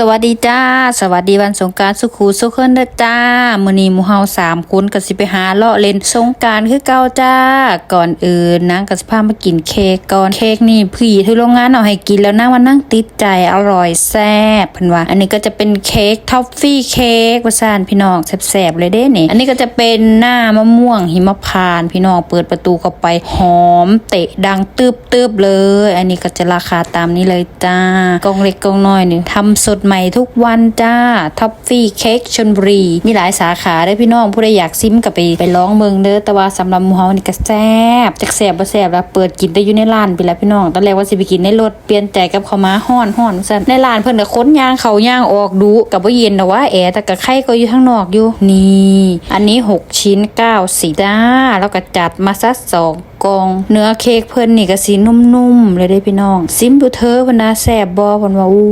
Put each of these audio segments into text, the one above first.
สวัสดีจ้า สวัสดีวันสงการสุขูสุขเคินเด้อจ้ามือนีมูเฮาสามคนก็สิไปหาเลาะเล่นสงการคือเก่าจ้า ก่อนอื่นนางก็สิพามากินเค้กก่อนเค้กนี่พี่ที่โรงงานเอาให้กินแล้วนางว่านั่งติดใจอร่อยแซ่บเพิ่นว่า อันนี้ก็จะเป็นเค้กท็อฟฟี่เค้กว่าซ่านพี่น้องแซ่บๆเลยเด้นี่อันนี้ก็จะเป็นหน้ามะม่วงหิมพานพี่น้องเปิดประตูเข้าไปหอม เตะดังตืบๆเลย อันนี้ก็จะราคาตามนี้เลยจ้ากองเล็กกองน้อยนี่ทำสดใหม่ทุกวันจ้าท็อฟฟี่เค้กชนบุรี มีหลายสาขาได้พี่น้องผู้ใดอยากซิมก็ไปไปลองเมืองเด้อแต่ว่าสำหรับมูเฮานี่ก็แซ่บจักแซ่บบ่แซ่บแล้วเปิดกินได้อยู่ในร้านไปแล้วพี่น้องตอนแรกว่าสิไปกินในรถเปลี่ยนใจกับเขามาฮ้อนฮ้อนซั่นในร้านเพิ่นก็ค้นยางเขาย่างออกดูกับบ่าเย็นดอกว่าแอร์แต่ก็ไข่ก็อยู่ข้างนอกอยู่นี่ อันนี้ 6 ชิ้น9สีจ้าแล้วก็จัดมาซะสอง กอง เนื้อเค้กเพิ่นนี่ก็สีนุ่มๆเลยได้พี่น้อง ซิมดูเธอพนน่าแสบบอพนว่าอู้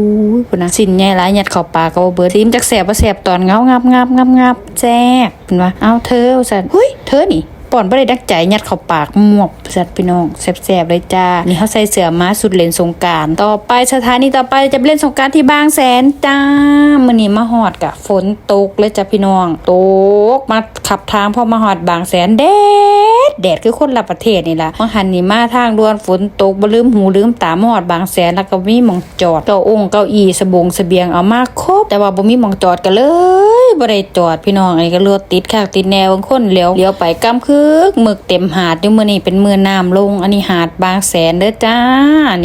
พนนะสินใหญ่หลายยัดเข่าปากก็บ่เบิดซิมจักแสบบ่แสบตอนเงางับงับงับงับแจ๊บเพิ่นว่าเอาเธอสันหุ้ยเธอนี่ ป่อนบ่ได้ดักใจยัดเข้าปากหมวกสัตว์พี่น้องแซ่บๆเลยจ้า นี่เขาใส่เสื้อม้าสุดเลนสงการต่อไปสถานีต่อไปจะเล่นสงการที่บางแสนจ้ามื้อนี้มาฮอดกะฝนตกเลยจ้ะพี่น้องตกมาขับทางพอมาฮอดบางแสนแดดแดดคือคนละประเทศนี่ละบาหันนี่มาทางด่วนฝนตกบ่ลืมหูลืมตามาฮอดบางแสนแล้วก็มีมองจอดเก้าองค์เก้าอี้สบงเสบียงเอามาครบแต่ว่าบ่มีมองจอดกันเลยบ่ได้จอดพี่น้องอันนี้ก็รถติดคักติดแนวบางคนเลี้ยวเลี้ยวไปกำคึกหมึกเต็มหาดอยู่มื้อนี้เป็นมื้อน้ำลง อันนี้หาดบางแสนเด้อจ้า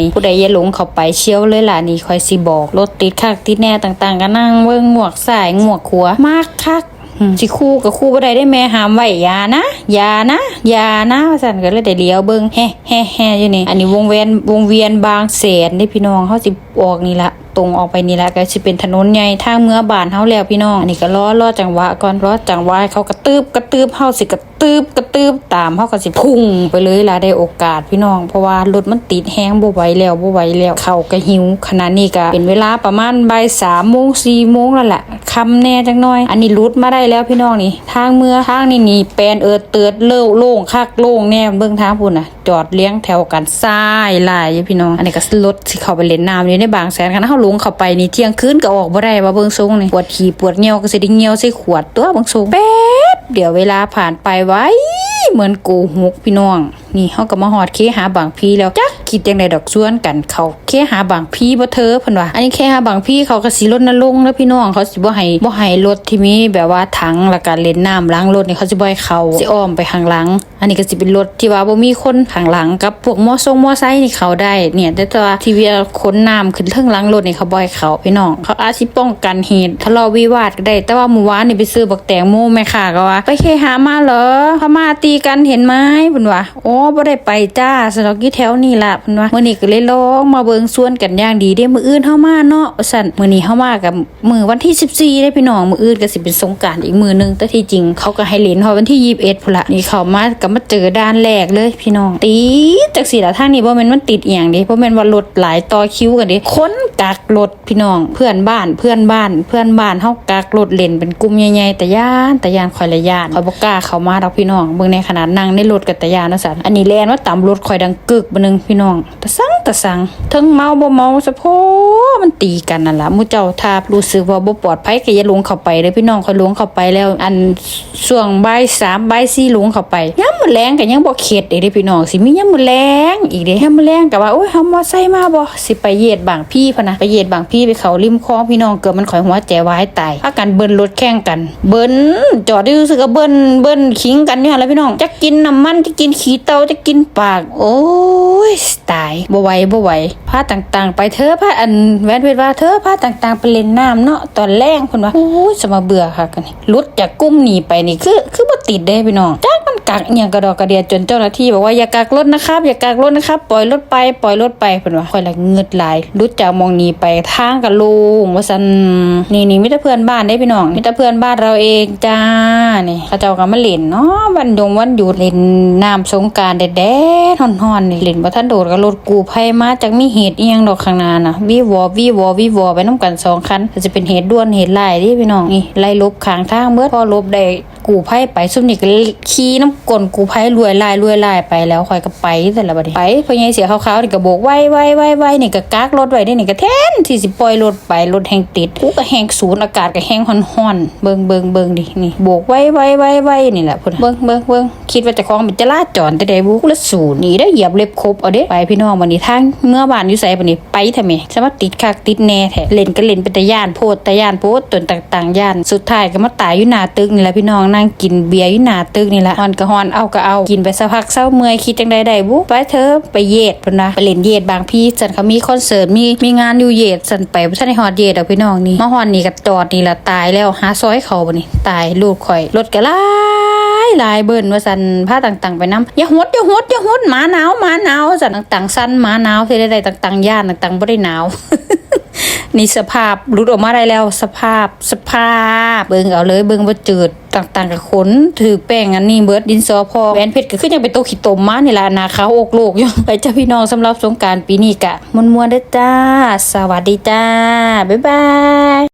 นี่ผู้ใดอย่าหลงเข้าไปเชี่ยวเลยล่ะนี่คอยสิบอกรถติดคักติดแน่ต่างๆก็นั่งเบิ่งหมวกสายหมวกขัวมากคักอืมสิคู่กับคู่บ่ได้ได้แม่หามไว้อยานะอยานะอยานะว่าซั่นก็เลยได้เลี้ยวเบิ่งแฮ่แฮ่แฮ่อยู่นี่อันนี้วงเวียนวงเวียนบางแสนนี่พี่น้องเฮาสิออกนี่ละตรงออกไปนี่แหละก็สิเป็นถนนใหญ่ทางเมืองบานเฮาแล้วพี่น้องอันนี้ก็รอรอจังหวะก่อนรอจังหวะเขากระตืบกระตืบเฮาสิกระตืบกระตืบตามเฮาก็สิพุ่งไปเลยล่ะได้โอกาสพี่น้อง เพราะว่ารถมันติดแฮงบ่ไหวแล้วบ่ไหวแล้วเขาก็หิวขณะนี้ก็เป็นเวลาประมาณบ่าย3โมง4โมงแล้วแหละค่ำแน่จังน้อย อันนี้รุดมาได้แล้วพี่น้องนี่ทางเมื่อทางนี่นี่แปลนเอิดเติดเล่โล่งคักโล่งแน่เบิ่งทางพุ่นน่ะ จอดเลี้ยงแถวกันซ้ายหลายอยู่พี่น้อง อันนี้ก็รถสิเข้าไปเล่นน้ำอยู่ในบางแสนคันเฮาลงเข้าไปนี่เที่ยงคืนก็ออกบ่ได้ว่าเบิ่งทรงนี่ปวดขี้ปวดเหี่ยวก็สิได้เหี่ยวใส่ขวดตัวเบิ่งทรงแป๊บเดี๋ยวเวลาผ่านไปไว้เหมือนโกหกพี่น้อง นี่เฮาก็มาฮอดเคหาบางพีแล้วจักคิดจังไดดอกส่วนกันเขาเคหาบางพีบ่เธอเพิ่นว่าอันนี้เคหาบางพีเขาก็สิลดนลงแล้วพี่น้องเขาสิบ่ให้บ่ให้รถที่มีแบบว่าถังแล้วก็เล่นน้ำล้างรถนี่เขาสิบ่ให้เขาสิอ้อมไปข้างหลัง อันนี้ก็สิเป็นรถที่ว่าบ่มีคนข้างหลังกับพวกมอทรงมอไซค์นี่เขาได้ เนี่ย แต่ตัวที่เวลาขนน้ำขึ้นเทิงหลังรถนี่เขาบ่ให้เขาพี่น้องเขาอาจสิป้องกันเหตุทะเลาะวิวาทก็ได้ แต่ว่าเมื่วานนี่ไปซื้อบักแตงโมแม่ค้าก็ว่า ไปเคหามาเหรอพม่าตีกันเห็นไหมเพิ่นว่าอ๋อบ่ได้ไปจ้าสนอกอยู่แถวนี่ล่ะเพิ่นว่ามื้อนี้ก็เลยลองมาเบิ่งส่วนกันอย่างดีเด้มื้ออื่นเฮามาเนาะว่าซั่นมื้อนี้เฮามากับมื้อวันที่ 14ได้พี่น้องมื้ออื่นก็สิเป็นสงกรานต์อีกมื้อหนึงแต่ที่จริงเขาก็ให้เล่นฮอดวันที่21พุ่นละนี่เขามาก็มาเจอด่านแรกเลยพี่น้องติดจักสิล่ะทางนี้บ่แม่นมันติดอีหยังเด้บ่แม่นว่ารถหลายต่อคิวกันด้คนกักรถพี่น้อง เพื่อนบ้านเพื่อนบ้าน เพื่อนบ้านเฮากักรถเล่นเป็นกลุ่มใหญ่ๆแต่ย่านแต่ย่านคอยละย่านคอยบ่กล้าเข้ามาดอกพี่น้องเบิ่งในขนาดนั่งในรถกับแต่ย่านนะสันอันนี้แลนว่าตามรถคอยดังกึกบ่นึงพี่น้องตะสังตะสังถึงเมาบ่เมาสะโพมันตีกันนั่นล่ะมูเจ้าถ้ารู้สึกว่าบ่ปลอดภัยก็อย่าลงเข้าไปเด้อพี่น้องคอยลงเข้าไปแล้ว อันช่วงบ่าย3บ่าย4ลงเข้าไปยามือแลงก็ยังบ่เข็ดอีกเด้พี่น้องสิมียามมือแลงอีกเด้ยามมือแลงก็ว่าโอ้ยเฮามอไซค์มาบ่สิไปเหยียดบางพี่พะนะไปเหยียดบางพี่ไปเขาริมคลองพี่น้องเกือบมันข่อยหัวใจวายตายพากันเบิ้นรถแข่งกัน เบิ้นจอดอยู่สึกก็เบิ้นเบิ้นขิงกันอยู่หั่นแล้วพี่น้องจะกินน้ำมันจะกินขี้เตาจะกินปาก โอ้ยตายบ่ไหวบ่ไหวพาต่างๆ ไปเธอพาอันแวนเพชรว่าเธอพาต่างๆไปเล่นน้ำเนาะตอนแรงเพิ่นว่าโอ้ยสมาเบื่อค่ะกันหลุดจากกุ้มหนีไปนี่คือคือบ่ติดเด้พี่น้องจั กักักอย่างกระดอกกระเดียจนเจ้าหน้าที่บอกว่าอย่ากักรถนะครับ อย่ากักรถนะครับ ปล่อยรถไปปล่อยรถไปเพิ่นว่าค่อยละเงืดหลายหลุดจากมองนี้ไปทางกะโลงว่าซั่นนี่นี่มีแต่เพื่อนบ้านได้พี่น้องมีแต่เพื่อนบ้านเราเองจ้านี่เขาเจ้าก็มาเล่นเนาะวันยงวันหยุดเล่นน้ำสงการแดดๆฮ้อนๆนี่เล่นบ่ทันโดดก็รถกูภัยมาจากมีเหตุอีหยังดอกข้างหน้าน่ะวีวอวีวอวีวอไปนํกันสองคันจะเป็นเหตุด่วนเหตุร้ายเดิพี่น้องนี่ไล่ลบข้างทางเบิดพอลบได้ กูไพ่ไปซุมนี่ก็ขี่น้ำกลกูไพ่รวยลายรวยลายไปแล้วคอยก็ไปแต่ละบัดนี้ไปพอใหญเสียขาวๆนี่ก็โบกไว้ไว้ไว้ไว้นี่ก็กากรถไว้ได้นี่ก็แทนที่สิปล่อยรถไปรถแห้งติดกูก็แห้งศูนย์อากาศก็แห้งฮ้อนๆเบิ่งเบิ่งเบิ่งดินี่โบกไว้ไว้ไว้ไว้นี่แหละพุ่นเบิ่งเบิ่งเบิ่งคิดว่าจะคล้องเป็นจราจรแต่ใดบุกละศูนย์นี่ได้เหยียบเล็บครบเอาเด้ไปพี่น้องวันนี้ทางเมื่อบ้านอยู่ไสบัดนี้ไปทำไมสมาติดคักติดแน่แท้เล่นก็เล่นเป็นตะย่านโพดตะย่านโพดตนต่างๆย่านสุดท้ายก็มาตายอยู่หน้าตึกนี่แหละพี่น้องนั่งกินเบียร์อยู่หน้าตึกนี่แหละฮอนก็ฮอนเอาก็เอากินไปสักพักเศร้าเมื่อยคิดจังใดได้บุไปเถอไปเยดพุ่นนะไปเล่นเยดบางพี่สันเขามีคอนเสิร์ตมีมีงานอยู่เยดสันไปบ่ทันได้ฮอดเยดดอกพี่น้องนี่มาฮอนนี่ก็จอดนี่ละตายแล้วหาซอยเขาบ่นี่ตายลูกข่อยรถก็หลายลายเบิ่นว่าสันผ้าต่างๆไปนํอย่าหดอย่าหดอย่าหดหมาหนาวหมาหนาวสันต่างๆสั้นหมาหนาวสิได้ๆต่างๆย่านต่างๆบ่ได้หนาว นี่สภาพรุดออกมาได้แล้วสภาพสภาพ เบิ่งเอาเลยเบิ่งว่าจืดต่างๆกับขนถือแป้งอันนี้เบิดดินสอพอแหวนเพชรก็คือยังเป็นโตขี้ตมมานี่ละนาขาวอกโลกอยู่ไปจ้าพี่น้องสำหรับสงการปีนี้กะมวนๆเด้อจ้า สวัสดีจ้า บ๊ายบาย